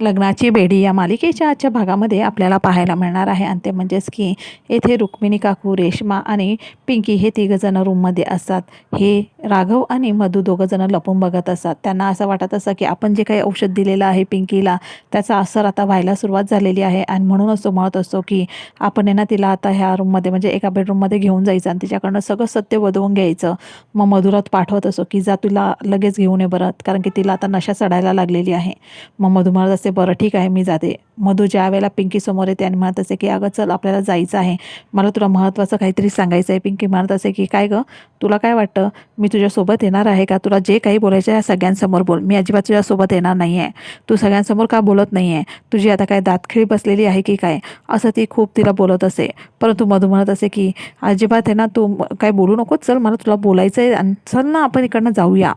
लग्नाची बेडी या मालिकेच्या आजच्या भागामध्ये आपल्याला पाहायला मिळणार आहे. आणि ते म्हणजेच की येथे रुक्मिणी काकू रेश्मा आणि पिंकी हे तिघंजणं रूममध्ये असतात. हे राघव आणि मधू दोघंजणं लपून बघत असतात. त्यांना असं वाटत असं की आपण जे काही औषध दिलेलं आहे पिंकीला त्याचा असर आता व्हायला सुरुवात झालेली आहे. आणि म्हणूनच तो म्हणत असतो की आपण आहे ना तिला आता ह्या रूममध्ये म्हणजे एका बेडरूममध्ये घेऊन जायचं आणि तिच्याकडनं सगळं सत्य वधवून घ्यायचं. मग मधुरात पाठवत असो की जा तुला लगेच घेऊन ये बरं कारण की तिला आता नशा चढायला लागलेली आहे. मग मधू म्हणत असते बरं ठीक आहे मी जाते. मधू ज्या वेळेला पिंकी समोर येते आणि म्हणत असे की अगं चल आपल्याला जायचं आहे. मला तुला महत्त्वाचं काहीतरी सांगायचं आहे. पिंकी म्हणत असे की काय गं? तुला काय वाटतं? मी तुझ्यासोबत येणार आहे का? तुला जे काही बोलायचं आहे सगळ्यांसमोर बोल. मी अजिबात तुझ्यासोबत येणार नाही आहे तू सगळ्यांसमोर का बोलत नाही आहे तुझी आता काय दातखिळी बसलेली आहे की काय? असं ती खूप तिला बोलत असे. परंतु मधू म्हणत असे की अजिबात आहे ना तू काय बोलू नको. चल मला तुला बोलायचं आहे आणि चल ना आपण इकडनं जाऊया.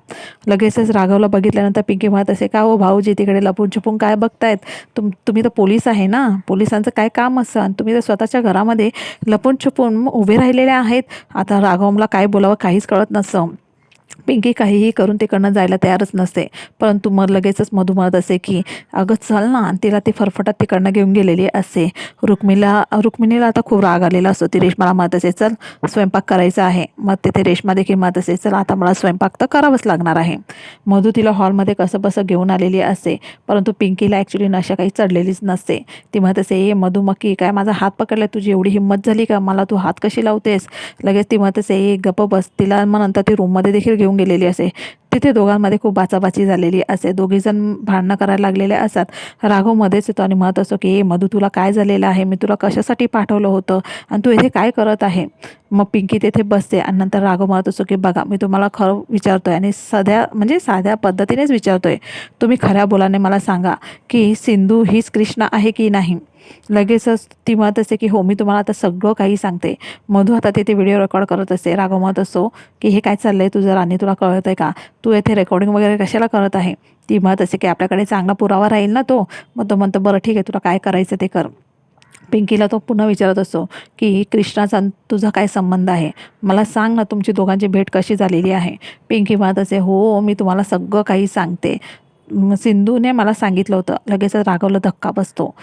लगेचच राघवला बघितल्यानंतर पिंकी म्हणत असे का हो भाऊजी तिकडे लपून छपून काय बघतायत? तुम तुम्ही तर पोलीस आहे ना पोलिसांचं काय काम असं? आणि तुम्ही तर स्वतःच्या घरामध्ये लपून छपून उभे राहिलेले आहेत. आता राघवमला काय बोलावं काहीच कळत नसं पिंकी काहीही करून तिकडनं जायला तयारच नसते. परंतु मग लगेचच मधू म्हणत असे की अगं चल ना आणि तिला ती फरफटात तिकडनं घेऊन गेलेली असे. रुक्मिला रुक्मिणीला आता खूप राग आलेला असतो. ती रेशमाला म्हणत असे चल स्वयंपाक करायचा आहे. मग तिथे रेशमा देखील म्हणत असे चल आता मला स्वयंपाक तर करावंच लागणार आहे. मधू तिला हॉलमध्ये कसं बसं घेऊन आलेली असे परंतु पिंकीला ॲक्च्युली नशा काही चढलेलीच नसते. ती म्हणत असे ए मधू मक्की काय माझा हात पकडला तुझी एवढी हिंमत झाली का? मला तू हात कशी लावतेस? लगेच ती म्हणत असे ए गप्प बस. तिला मग नंतर ती रूममध्ये देखील घेऊन गेलेली असे. तिथे दोघांमध्ये खूप बाचाबाची झालेली असे. दोघीजण भांडणं करायला लागलेले असतात. राघव मध्येच येतो आणि म्हणत असतो की ए मधू तुला काय झालेलं आहे? मी तुला कशासाठी पाठवलं होतं? आणि तू इथे काय करत आहे? मग पिंकी तेथे बसते आणि नंतर राघव म्हणत असतो की बघा मी तुम्हाला खरं विचारतोय आणि सध्या म्हणजे साध्या पद्धतीनेच विचारतोय. तुम्ही खऱ्या बोलाने मला सांगा की सिंधू हीच कृष्णा आहे की नाही? लगेचच ती म्हणत असते की हो मी तुम्हाला आता सगळं काही सांगते. मधू आता तिथे व्हिडिओ रेकॉर्ड करत असते. राघव म्हणत असतो की हे काय चाललं आहे तुझं राणी? तुला कळत आहे का? तू येथे रेकॉर्डिंग वगैरे कशाला करत आहे? ती म्हणत असते की आपल्याकडे चांगला पुरावा राहील ना तो. मग तो म्हणतो बरं ठीक आहे तुला काय करायचं ते कर. पिंकीला तो पुन्हा विचारत असतो की कृष्णाचा तुझा काय संबंध आहे? मला सांग ना तुमची दोघांची भेट कशी झालेली आहे? पिंकी म्हणत असे हो मी तुम्हाला सगळं काही सांगते. सिंधूने मला सांगितलं होतं. लगेचच राघवला धक्का बसतो.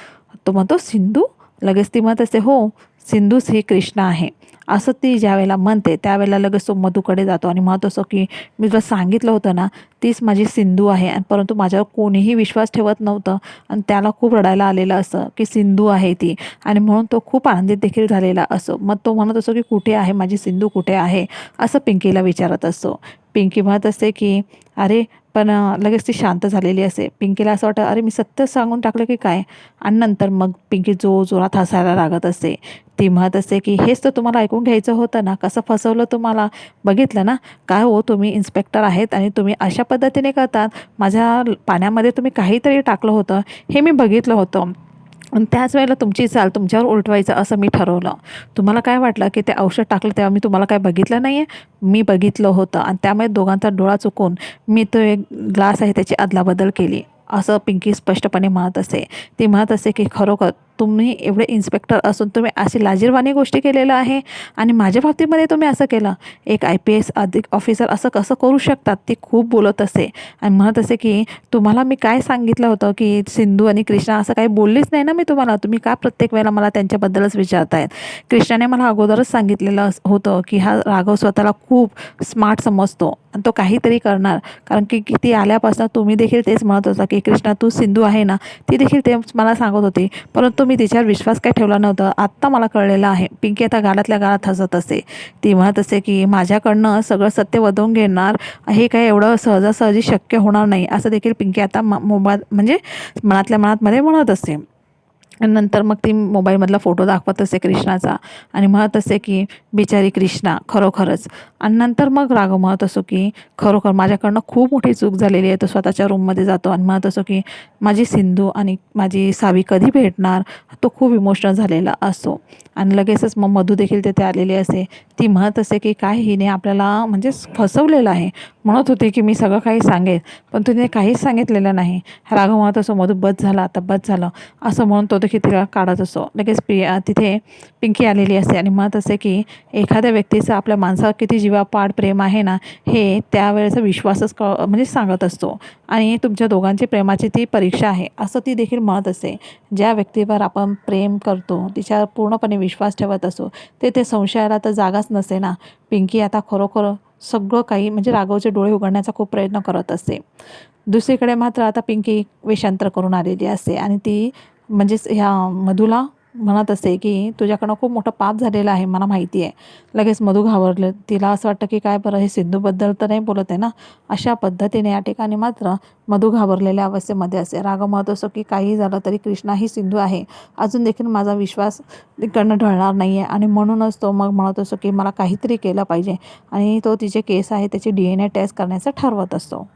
तो म्हणतो सिंधू लगेच ती म्हणत असते हो सिंधूच ही कृष्ण आहे. असं ती ज्यावेळेला म्हणते त्यावेळेला लगेच तो मधूकडे जातो आणि म्हणत असतो की मी तुला सांगितलं होतं ना तीच माझी सिंधू आहे. आणि परंतु माझ्यावर कोणीही विश्वास ठेवत नव्हतं आणि त्याला खूप रडायला आलेलं असं की सिंधू आहे ती. आणि म्हणून तो खूप आनंदित देखील झालेला असो. मग तो म्हणत असतो की कुठे आहे? माझी सिंधू कुठे आहे? असं पिंकीला विचारत असतो. पिंकी म्हणत असते की अरे पण लगेच ती शांत झालेली असते पिंकीला असं वाटतं अरे मी सत्य सांगून टाकलं की काय? आणि नंतर मग पिंकी जो जोरात हसायला लागत असते. ती म्हणत असते की हेच तर तुम्हाला ऐकून घ्यायचं होतं ना? कसं फसवलं तुम्हाला? बघितलं ना? काय हो तुम्ही इन्स्पेक्टर आहेत आणि तुम्ही अशा पद्धतीने करतात? माझ्या पाण्यामध्ये तुम्ही काहीतरी टाकलं होतं. हे मी बघितलं होतं. आणि त्याच वेळेला तुमची चाल तुमच्यावर उलटवायचं असं मी ठरवलं. तुम्हाला काय वाटलं की ते औषध टाकलं तेव्हा मी तुम्हाला काय बघितलं नाही आहे मी बघितलं होतं आणि त्यामुळे दोघांचा डोळा चुकून मी तो एक ग्लास आहे त्याची अदलाबदल केली. असं पिंकी स्पष्टपणे म्हणत असे. ती म्हणत असे की खरोखर तुम्ही एवढे इन्स्पेक्टर असून तुम्ही अशी लाजीरवाणी गोष्टी केलेलं आहे आणि माझ्या बाबतीमध्ये तुम्ही असं केलं. एक आय पी एस अधिक ऑफिसर असं कसं करू शकतात? ती खूप बोलत असे आणि म्हणत असे की तुम्हाला मी काय सांगितलं होतं की सिंधू आणि कृष्णा असं काही बोललीच नाही ना मी तुम्हाला? तुम्ही का प्रत्येक वेळेला मला त्यांच्याबद्दलच विचारतायत? कृष्णाने मला अगोदरच सांगितलेलं होतं की हा राघव स्वतःला खूप स्मार्ट समजतो आणि तो काहीतरी करणार. कारण की ती आल्यापासून तुम्ही देखील तेच म्हणत होता की कृष्णा तू सिंधू आहे ना? ती देखील ते मला सांगत होती. परंतु मी तिच्यावर विश्वास काय ठेवला नव्हता. आत्ता मला कळलेलं आहे. पिंकी आता गालातल्या गालात हसत असते. ती म्हणत असते की माझ्याकडनं सगळं सत्य वधवून घेणार हे काय एवढं सहजासहजी शक्य होणार नाही. असं देखील पिंकी आता म मोबाईल म्हणजे मनातल्या मनातमध्ये म्हणत असते. नंतर मग ती मोबाईलमधला फोटो दाखवत असे कृष्णाचा. आणि म्हणत असे की बिचारी कृष्णा खरोखरच. आणि नंतर मग राघव म्हणत असो की खरोखर माझ्याकडनं खूप मोठी चूक झालेली आहे तो स्वतःच्या रूममध्ये जातो. आणि म्हणत असो की माझी सिंधू आणि माझी सावी कधी भेटणार? तो खूप इमोशनल झालेला असतो आणि लगेचच मग मधू देखील तिथे आलेली असे. ती म्हणत असे की काय हिने आपल्याला म्हणजे फसवलेलं आहे. म्हणत होती की मी सगळं काही सांगेन पण तिने काहीच सांगितलेलं नाही. राघव म्हणत असो मधू बस झाला आता बस झालं. असं म्हणून तो देखील तिला काढत असतो. लगेच पि तिथे पिंकी आलेली असते आणि म्हणत असे की एखाद्या व्यक्तीचं आपल्या माणसावर किती जीवापाड प्रेम आहे ना हे त्यावेळेचा विश्वासच क म्हणजे सांगत असतो. आणि तुमच्या दोघांची प्रेमाची ती परीक्षा आहे असं ती देखील म्हणत असते ज्या व्यक्तीवर आपण प्रेम करतो तिच्यावर पूर्णपणे विश्वास ठेवत असो ते ते संशयाला तर जागाच नसे ना पिंकी आता खरोखर सगळं काही म्हणजे राघवचे डोळे उघडण्याचा खूप प्रयत्न करत असते दुसरीकडे मात्र आता पिंकी वेषांतर करून आलेली असते आणि ती म्हणजेच ह्या मधूला म्हणत असते की तुझ्याकडनं खूप मोठं पाप झालेलं आहे मला माहिती आहे. लगेच मधू घाबरलं. तिला असं वाटतं की काय बरं हे सिद्धूबद्दल तर नाही बोलत आहे ना? अशा पद्धतीने या ठिकाणी मात्र मधू घाबरलेल्या अवस्थेमध्ये असे. राग म्हणत असो की काही झालं तरी कृष्णा ही सिंधू आहे. अजून देखील माझा विश्वास तिकडनं ढळणार नाही आहे आणि म्हणूनच तो मग म्हणत असतो की मला काहीतरी केलं पाहिजे. आणि तो तिचे केस आहे त्याची डी एन ए टेस्ट करण्याचं ठरवत असतो.